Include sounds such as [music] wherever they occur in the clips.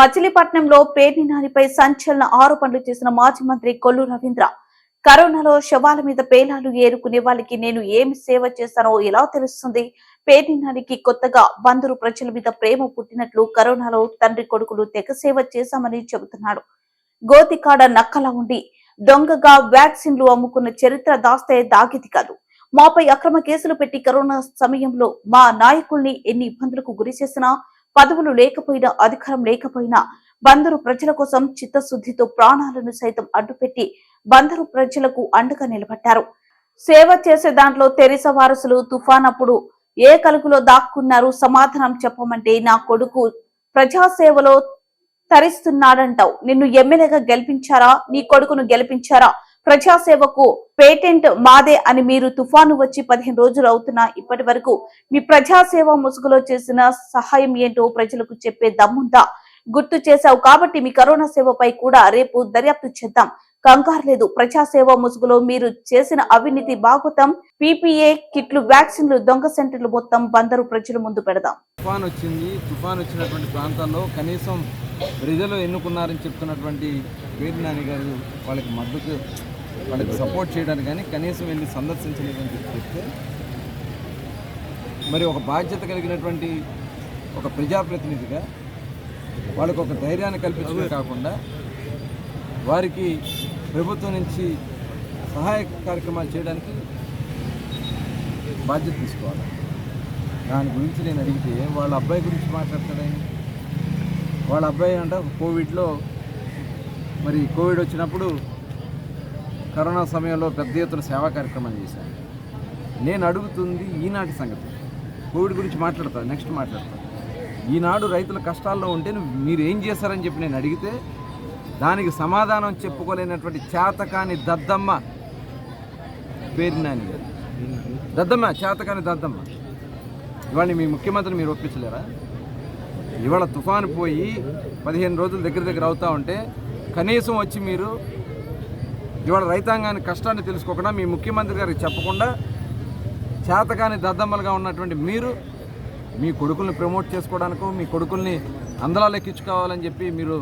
మచిలీపట్నంలో పేర్ని నానిపై సంచలన ఆరోపణలు చేసిన మాజీ మంత్రి కొల్లు రవీంద్ర. కరోనాలో శవాల మీద పేలాలు ఏరుకునే వాళ్ళకి నేను ఏమి సేవ చేశానో ఎలా తెలుస్తుంది? పేర్నినానికి కొత్తగా బందరు ప్రజల మీద ప్రేమ పుట్టినట్లు కరోనాలో తండ్రి కొడుకులు తెగ సేవ చేశామని చెబుతున్నాడు. గోతికాడ నక్కలా ఉండి దొంగగా వ్యాక్సిన్లు అమ్ముకున్న చరిత్ర దాస్తే దాగిది కాదు. మాపై అక్రమ కేసులు పెట్టి కరోనా సమయంలో మా నాయకుల్ని ఎన్ని ఇబ్బందులకు గురి చేసినా పదవులు లేకపోయినా అధికారం లేకపోయినా బందరు ప్రజల కోసం చిత్తశుద్ధితో ప్రాణాలను సైతం అడ్డుపెట్టి బందరు ప్రజలకు అండగా నిలబడ్డారు. సేవ చేసే దాంట్లో తెరిస వారసులు తుఫాన్ అప్పుడు ఏ కలుగులో దాక్కున్నారు సమాధానం చెప్పమంటే నా కొడుకు ప్రజాసేవలో తరిస్తున్నాడంటావు. నిన్ను ఎమ్మెల్యేగా గెలిపించారా? నీ కొడుకును గెలిపించారా? ప్రజాసేవకు పేటెంట్ మాదే అని మీరు తుఫాను వచ్చి పదిహేను రోజులు అవుతున్నా ఇప్పటి వరకు మీ ప్రజాసేవ ముసుగులో చేసిన సహాయం ఏంటో ప్రజలకు చెప్పే దమ్ముందా? గుర్తు చేశావు కాబట్టి మీ కరోనా సేవపై కూడా రేపు దర్యాప్తు చేద్దాం. కంగారు లేదు. ప్రజాసేవ ముసుగులో మీరు చేసిన అవినీతి బాగుతాం. పీపీఏ కిట్లు వ్యాక్సిన్లు దొంగ సెంటర్లు మొత్తం బందరు ప్రజల ముందు పెడదాం. తుఫాన్ వచ్చింది. తుఫాన్ వచ్చినటువంటి ప్రాంతాల్లో కనీసం ప్రజలు ఎన్నుకున్నారని చెప్తున్నటువంటి వేడి నాని గారు వాళ్ళకి మద్దతు వాళ్ళకి సపోర్ట్ చేయడానికి కానీ కనీసం వెళ్ళి సందర్శించలేదని చెప్పి చెప్తే మరి ఒక బాధ్యత కలిగినటువంటి ఒక ప్రజాప్రతినిధిగా వాళ్ళకు ఒక ధైర్యాన్ని కల్పించడమే కాకుండా వారికి ప్రభుత్వం నుంచి సహాయ కార్యక్రమాలు చేయడానికి బాధ్యత తీసుకోవాలి. దాని గురించి నేను అడిగితే వాళ్ళ అబ్బాయి గురించి మాట్లాడతాడని వాళ్ళ అబ్బాయి అంట కోవిడ్లో మరి కోవిడ్ వచ్చినప్పుడు కరోనా సమయంలో పెద్ద ఎత్తున సేవా కార్యక్రమాలు చేశాను. నేను అడుగుతుంది ఈనాటి సంగతి. కోవిడ్ గురించి మాట్లాడతాను నెక్స్ట్ మాట్లాడతాను ఈనాడు రైతుల కష్టాల్లో ఉంటే మీరు ఏం చేశారని చెప్పి నేను అడిగితే దానికి సమాధానం చెప్పుకోలేనటువంటి చేతకాని దద్దమ్మ పేరు నాని. దద్దమ్మ చేతకాని దద్దమ్మ. ఇవాళ మీ ముఖ్యమంత్రిని మీరు ఒప్పించలేరా? ఇవాళ తుఫాను పోయి పదిహేను రోజులు దగ్గర దగ్గర అవుతా ఉంటే కనీసం వచ్చి మీరు ఇవాళ రైతాంగాన్ని కష్టాన్ని తెలుసుకోకుండా మీ ముఖ్యమంత్రి గారికి చెప్పకుండా చేతకాని దద్దమ్మలుగా ఉన్నటువంటి మీరు మీ కొడుకుల్ని ప్రమోట్ చేసుకోవడానికో మీ కొడుకుల్ని అందలాలు ఎక్కించుకోవాలని చెప్పి మీరు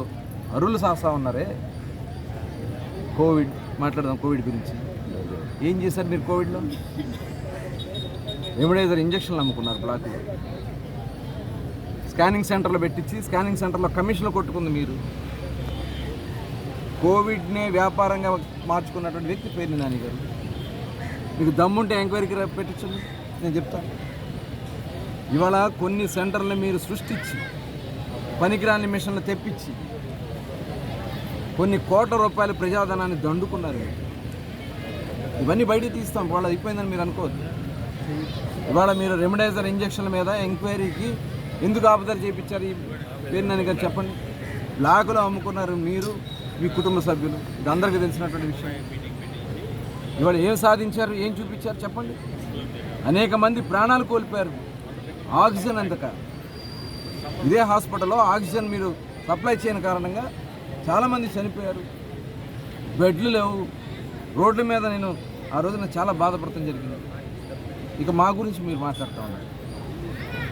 అరులు సాస్తా ఉన్నారే? కోవిడ్ మాట్లాడదాం కోవిడ్ గురించి. ఏం చేశారు మీరు కోవిడ్లో? రెమిడైజర్ ఇంజక్షన్లు అమ్ముకున్నారు బ్లాక్లో. స్కానింగ్ సెంటర్లో పెట్టించి స్కానింగ్ సెంటర్లో కమిషన్లు కొట్టుకుంది మీరు. కోవిడ్నే వ్యాపారంగా మార్చుకున్నటువంటి వ్యక్తి పేరు నాని గారు మీకు దమ్ముంటే ఎంక్వైరీకి రా- పెట్టించండి. నేను చెప్తాను ఇవాళ కొన్ని సెంటర్లు మీరు సృష్టించి పనికిరాని మిషన్లు తెప్పించి కొన్ని కోట్ల రూపాయల ప్రజాధనాన్ని దండుకున్నారు. ఇవన్నీ బయటికి తీస్తాం. వాళ్ళ అయిపోయిందని మీరు అనుకోవద్దు. ఇవాళ మీరు రెమిడైజర్ ఇంజక్షన్ల మీద ఎంక్వైరీకి ఎందుకు ఆపుదల చేయించారు ఈ పేరు నన్ను గారు చెప్పండి. బ్లాకులో అమ్ముకున్నారు మీరు. మీ కుటుంబ సభ్యులు ఇది అందరికీ తెలిసినటువంటి విషయం. ఇవాళ ఏం సాధించారు ఏం చూపించారు చెప్పండి? అనేక మంది ప్రాణాలు కోల్పోయారు. ఆక్సిజన్ అందక ఇదే హాస్పిటల్లో ఆక్సిజన్ మీరు సప్లై చేయని కారణంగా చాలామంది చనిపోయారు. బెడ్లు లేవు. రోడ్ల మీద నేను ఆ రోజున చాలా బాధపడటం జరిగింది. ఇక మా గురించి మీరు మాట్లాడుతూ ఉన్నారు.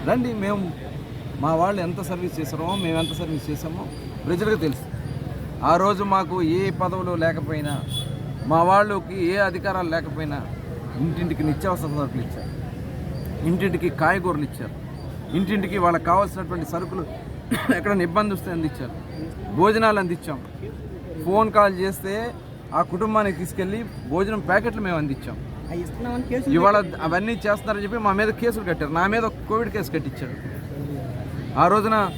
రండి మేము మా వాళ్ళు ఎంత సర్వీస్ చేసామో మేము ఎంత సర్వీస్ చేసామో ప్రజలకు తెలుసు. ఆ రోజు మాకు ఏ పదవులు లేకపోయినా మా వాళ్ళకి ఏ అధికారాలు లేకపోయినా ఇంటింటికి నిత్యావసర సరుకులు ఇచ్చారు. ఇంటింటికి కాయగూరలు ఇచ్చారు. ఇంటింటికి వాళ్ళకి కావాల్సినటువంటి సరుకులు [coughs] ఎక్కడైనా ఇబ్బంది వస్తే అందించారు. భోజనాలు అందించాం. ఫోన్ కాల్ చేస్తే ఆ కుటుంబానికి తీసుకెళ్ళి భోజనం ప్యాకెట్లు మేము అందించాం. ఇవాళ అవన్నీ చేస్తున్నారని చెప్పి మా మీద కేసులు కట్టారు. నా మీద కోవిడ్ కేసు కట్టించాడు ఆ రోజున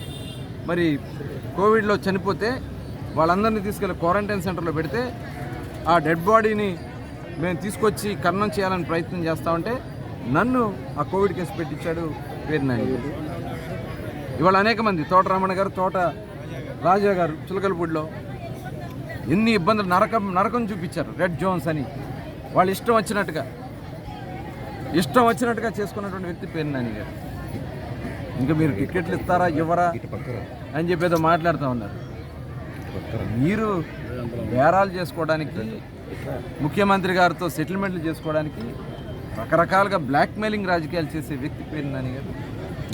మరి కోవిడ్లో చనిపోతే వాళ్ళందరినీ తీసుకెళ్ళి క్వారంటైన్ సెంటర్లో పెడితే ఆ డెడ్ బాడీని మేము తీసుకొచ్చి కర్ణం చేయాలని ప్రయత్నం చేస్తా ఉంటే నన్ను ఆ కోవిడ్ కేసు పెట్టించాడు గారు. ఇవాళ అనేక మంది తోట రమణ గారు తోట రాజా గారు చిలకలపూడిలో ఎన్ని ఇబ్బందులు నరకం నరకం చూపించారు. రెడ్ జోన్స్ అని. వాళ్ళు ఇష్టం వచ్చినట్టుగా ఇష్టం వచ్చినట్టుగా చేసుకున్నటువంటి వ్యక్తి పేరు నాని గారు. ఇంకా మీరు టికెట్లు ఇస్తారా ఇవ్వరా అని చెప్పి ఏదో మాట్లాడుతూ ఉన్నారు. మీరు బేరాలు చేసుకోవడానికి ముఖ్యమంత్రి గారితో సెటిల్మెంట్లు చేసుకోవడానికి రకరకాలుగా బ్లాక్మెయిలింగ్ రాజకీయాలు చేసే వ్యక్తి పేరు నాని గారు.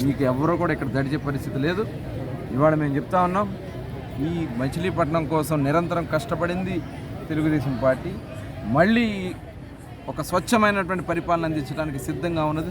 మీకు ఎవరో కూడా ఇక్కడ దడిచే పరిస్థితి లేదు. ఇవాళ మేము చెప్తా ఉన్నాం ఈ మచిలీపట్నం కోసం నిరంతరం కష్టపడింది తెలుగుదేశం పార్టీ. మళ్ళీ ఒక స్వచ్ఛమైనటువంటి పరిపాలన అందించడానికి సిద్ధంగా ఉన్నది.